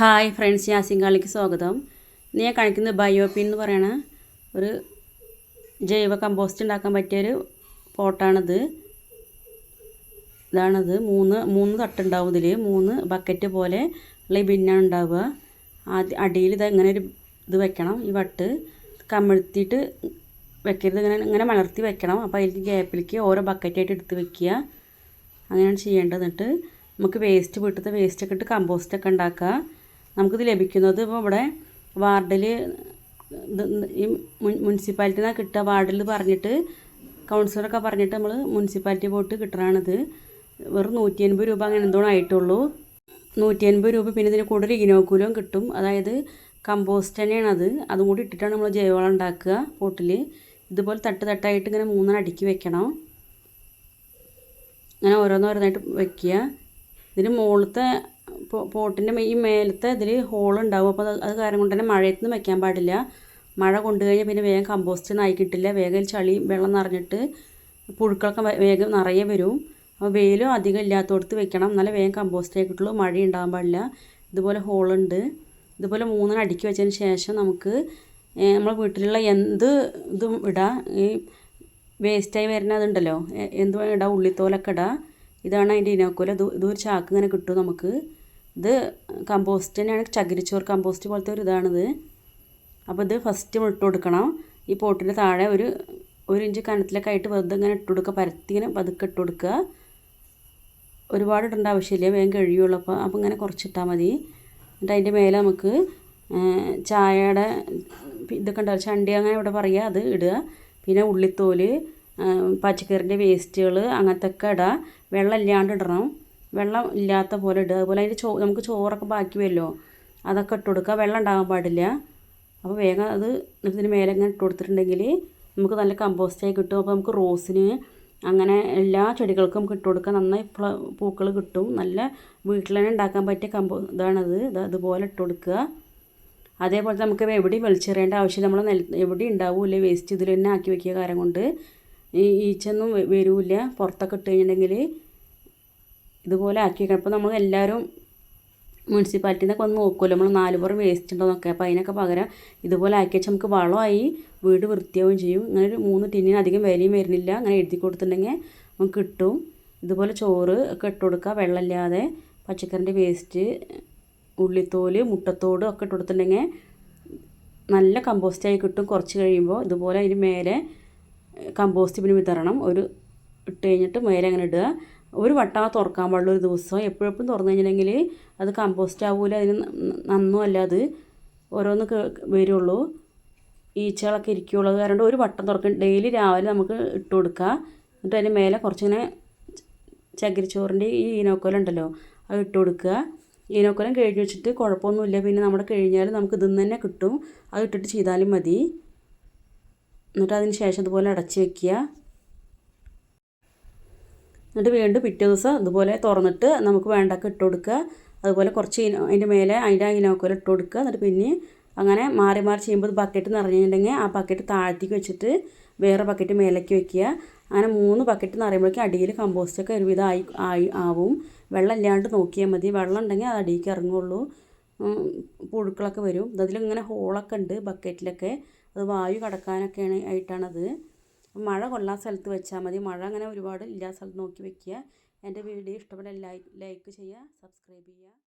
Hi friends യാസിങ്കാളിക്ക് സ്വാഗതം. ഇന്ന് ഞാൻ കാണിക്കുന്നത് ബയോപിൻ എന്ന് പറയണ ഒരു ജൈവ കമ്പോസ്റ്റ് ഉണ്ടാക്കാൻ പറ്റിയൊരു പോട്ടാണിത്. ഇതാണത്. മൂന്ന് മൂന്ന് തട്ടുണ്ടാവും ഇതിൽ മൂന്ന് ബക്കറ്റ് പോലെ ഉള്ള ബിന്നാണ് ഉണ്ടാവുക. ആദ്യം അടിയിൽ ഇത് ഇങ്ങനെ ഒരു ഇത് വെക്കണം ഈ വട്ട് കമിഴ്ത്തിയിട്ട് വെക്കരുത്. ഇങ്ങനെ ഇങ്ങനെ മലർത്തി വെക്കണം. അപ്പോൾ അതിലേക്ക് ഗ്യാപ്പിലേക്ക് ഓരോ ബക്കറ്റായിട്ട് എടുത്ത് വെക്കുക. അങ്ങനെയാണ് ചെയ്യേണ്ടത്. എന്നിട്ട് നമുക്ക് വേസ്റ്റ് വീട്ടിലത്തെ വേസ്റ്റൊക്കെ ഇട്ട് കമ്പോസ്റ്റൊക്കെ ഉണ്ടാക്കുക. നമുക്കിത് ലഭിക്കുന്നത് ഇപ്പോൾ ഇവിടെ വാർഡിൽ ഈ മുനിസിപ്പാലിറ്റിയിൽ നിന്നാണ് കിട്ടുക വാർഡിൽ പറഞ്ഞിട്ട് കൗൺസിലറൊക്കെ പറഞ്ഞിട്ട് നമ്മൾ മുനിസിപ്പാലിറ്റി പോയിട്ട് കിട്ടണതാണിത് വെറും നൂറ്റി അൻപത് രൂപ അങ്ങനെ എന്തോ ആയിട്ടുള്ളൂ. നൂറ്റി അൻപത് രൂപ പിന്നെ ഇതിന് കൂടുതൽ ഇനോക്കുലവും കിട്ടും. അതായത് കമ്പോസ്റ്റ് തന്നെയാണത്. അതും കൂടി ഇട്ടിട്ടാണ് നമ്മൾ ജൈവവളം ഉണ്ടാക്കുക പോട്ടിൽ ഇതുപോലെ തട്ട് തട്ടായിട്ട് ഇങ്ങനെ മൂന്നെണ്ണം അടുക്കി വെക്കണം. അങ്ങനെ ഓരോന്നോരോന്നായിട്ട് വെക്കുക. ഇതിന് മുകളിലത്തെ പോട്ടിന്റെ ഈ മേലത്തെ ഇതിൽ ഹോളുണ്ടാവും അപ്പോൾ അത് കാരണം കൊണ്ട് തന്നെ മഴയത്ത് നിന്ന് വെക്കാൻ പാടില്ല. മഴ കൊണ്ടു കഴിഞ്ഞാൽ പിന്നെ വേഗം കമ്പോസ്റ്റ് നായി കിട്ടില്ല വേഗം ചളി വെള്ളം നിറഞ്ഞിട്ട് പുഴുക്കളൊക്കെ വേഗം നിറയെ വരും. അപ്പോൾ വെയിലും അധികം ഇല്ലാത്തടത്ത് വെക്കണം. എന്നാലേ വേഗം കമ്പോസ്റ്റ് ആയി കിട്ടുള്ളൂ മഴ ഉണ്ടാകാൻ പാടില്ല. ഇതുപോലെ ഹോളുണ്ട് ഇതുപോലെ മൂന്നെണ്ണം അടുക്കി വെച്ചതിന് ശേഷം നമുക്ക് നമ്മളെ വീട്ടിലുള്ള എന്ത് ഇതും ഇടാം. ഈ വേസ്റ്റായി വരുന്ന അതുണ്ടല്ലോ. എന്ത് ഇടാം? ഉള്ളിത്തോലൊക്കെ ഇടാം. ഇതാണ് അതിന്റെ ഇനോക്കോല. ഇത് ഇതൊരു ചാക്ക് ഇങ്ങനെ കിട്ടും നമുക്ക്. ഇത് കമ്പോസ്റ്റ് തന്നെയാണ് ചകിരിച്ചോറ് കമ്പോസ്റ്റ് പോലത്തെ ഒരു ഇതാണിത്. അപ്പോൾ ഇത് ഫസ്റ്റ് ഇട്ട് കൊടുക്കണം. ഈ പോട്ടിന്റെ താഴെ ഒരു ഒരു ഇഞ്ച് കനത്തിലൊക്കെ ആയിട്ട് വെറുതെ ഇങ്ങനെ ഇട്ട് കൊടുക്കുക. പരത്തി ഇങ്ങനെ പതുക്കെ ഇട്ട് കൊടുക്കുക. ഒരുപാട് ഇടേണ്ട ആവശ്യമില്ല. വേഗം കഴിയുള്ളൂ അപ്പോൾ അപ്പോൾ ഇങ്ങനെ കുറച്ചിട്ടാൽ മതി. എന്നിട്ട് അതിന്റെ മേലെ നമുക്ക് ചായയുടെ ഇതൊക്കെ ഉണ്ടാവും ചണ്ടി അങ്ങനെ ഇവിടെ പറയുക അത് ഇടുക. പിന്നെ ഉള്ളിത്തോൽ പച്ചക്കറിന്റെ വേസ്റ്റുകൾ അങ്ങനത്തെ ഒക്കെ ഇടുക വെള്ളം ഇല്ലാണ്ട് ഇടണം. വെള്ളം ഇല്ലാത്ത പോലെ ഇടുക. അതുപോലെ അതിന്റെ ചോ നമുക്ക് ചോറൊക്കെ ബാക്കി വരുമല്ലോ അതൊക്കെ ഇട്ട് കൊടുക്കുക. വെള്ളം ഉണ്ടാകാൻ പാടില്ല. അപ്പോൾ വേഗം അത് ഇതിന് മേലെ ഇങ്ങനെ ഇട്ട് കൊടുത്തിട്ടുണ്ടെങ്കിൽ നമുക്ക് നല്ല കമ്പോസ്റ്റായി കിട്ടും. അപ്പോൾ നമുക്ക് റോസിന് അങ്ങനെ എല്ലാ ചെടികൾക്കും ഇട്ട് കൊടുക്കാം നന്നായി പൂക്കൾ കിട്ടും. നല്ല വീട്ടിൽ തന്നെ ഉണ്ടാക്കാൻ പറ്റിയ കമ്പോ ഇതാണത്. അതുപോലെ ഇട്ട് കൊടുക്കുക. അതേപോലെ നമുക്ക് എവിടെയും വലിച്ചെറിയേണ്ട ആവശ്യം നമ്മൾ നെൽ എവിടെ ഉണ്ടാവില്ല. വേസ്റ്റ് ഇതിൽ തന്നെ ആക്കി വെക്കിയ കാര്യം കൊണ്ട്. ഈ ഈച്ചൊന്നും വരില്ല. പുറത്തൊക്കെ ഇട്ട് കഴിഞ്ഞിട്ടുണ്ടെങ്കിൽ ഇതുപോലെ ആക്കി അപ്പോൾ നമ്മൾ എല്ലാവരും മുനിസിപ്പാലിറ്റിയിൽ നിന്നൊക്കെ ഒന്ന് നോക്കുമല്ലോ നമ്മൾ നാല് പുറം വേസ്റ്റ് ഉണ്ടോ എന്നൊക്കെ അപ്പോൾ അതിനൊക്കെ പകരം ഇതുപോലെ ആക്കി വെച്ചാൽ നമുക്ക് വളമായി വീട് വൃത്തിയാവുകയും ചെയ്യും. ഇങ്ങനെ ഒരു മൂന്ന് ടിന്നിന് അധികം വിലയും വരുന്നില്ല. അങ്ങനെ എഴുതി കൊടുത്തിട്ടുണ്ടെങ്കിൽ നമുക്ക് കിട്ടും. ഇതുപോലെ ചോറ് ഒക്കെ ഇട്ട് കൊടുക്കുക. വെള്ളമില്ലാതെ പച്ചക്കറിന്റെ വേസ്റ്റ് ഉള്ളിത്തോൽ മുട്ടത്തോട് ഒക്കെ ഇട്ട് കൊടുത്തിട്ടുണ്ടെങ്കിൽ നല്ല കമ്പോസ്റ്റായി കിട്ടും. കുറച്ച് കഴിയുമ്പോൾ ഇതുപോലെ അതിന് മേലെ കമ്പോസ്റ്റ് പിന്നെ വിതരണം ഒരു ഇട്ട് കഴിഞ്ഞിട്ട് മേലെ അങ്ങനെ ഇടുക. ഒരു വട്ടം തുറക്കാൻ പാടുള്ള ഒരു ദിവസം എപ്പോഴെപ്പോഴും തുറന്നു കഴിഞ്ഞിട്ടുണ്ടെങ്കിൽ അത് കമ്പോസ്റ്റ് ആവില്ല അതിന് നന്നും അല്ല അത് ഓരോന്ന് വരുള്ളൂ. ഈച്ചകളൊക്കെ ഇരിക്കുകയുള്ളത് കാരണം ഒരു വട്ടം തുറക്കും. ഡെയിലി രാവിലെ നമുക്ക് ഇട്ട് കൊടുക്കുക. എന്നിട്ട് അതിന് മേലെ കുറച്ചിങ്ങനെ ചകിരിച്ചോറിന്റെ ഈ ഈനോക്കോലം ഉണ്ടല്ലോ അത് ഇട്ട് കൊടുക്കുക. ഈനോക്കോലം കഴിഞ്ഞ് വെച്ചിട്ട് കുഴപ്പമൊന്നുമില്ല. പിന്നെ നമ്മുടെ കഴിഞ്ഞാൽ നമുക്ക് ഇതിന്ന് തന്നെ കിട്ടും. അത് ഇട്ടിട്ട് ചെയ്താലും മതി. എന്നിട്ട് അതിന് ശേഷം ഇതുപോലെ അടച്ച് വെക്കുക. എന്നിട്ട് വീണ്ടും പിറ്റേ ദിവസം ഇതുപോലെ തുറന്നിട്ട് നമുക്ക് വേണ്ടൊക്കെ ഇട്ട് കൊടുക്കുക. അതുപോലെ കുറച്ച് അതിന്റെ മേലെ അതിന്റെ ഇനോക്കോല ഇട്ട് കൊടുക്കുക. എന്നിട്ട് പിന്നെ അങ്ങനെ മാറി മാറി ചെയ്യുമ്പോൾ ബക്കറ്റ് നിറഞ്ഞിട്ടുണ്ടെങ്കിൽ ആ ബക്കറ്റ് താഴ്ത്തിക്ക് വെച്ചിട്ട് വേറെ ബക്കറ്റ് മേലേക്ക് വെക്കുക. അങ്ങനെ മൂന്ന് ബക്കറ്റ് നിറയുമ്പോഴേക്കും അടിയിൽ കമ്പോസ്റ്റൊക്കെ ഒരുവിധം ആയി ആയി ആവും. വെള്ളം ഇല്ലാണ്ട് നോക്കിയാൽ മതി. വെള്ളം ഉണ്ടെങ്കിൽ അത് അടിയിലേക്ക് ഇറങ്ങുള്ളൂ. പുഴുക്കളൊക്കെ വരും. അതിലിങ്ങനെ ഹോളൊക്കെ ഉണ്ട് ബക്കറ്റിലൊക്കെ അത് വായു കടക്കാനൊക്കെയാണ് ആയിട്ടാണത്. മഴ കൊള്ളാൻ സ്ഥലത്ത് വെച്ചാൽ മതി. മഴ അങ്ങനെ ഒരുപാട് ഇല്ലാത്ത സ്ഥലത്ത് നോക്കി വെക്കുക. എന്റെ വീഡിയോ ഇഷ്ടപ്പെട്ട ലൈക്ക് ലൈക്ക് ചെയ്യുക സബ്സ്ക്രൈബ് ചെയ്യുക.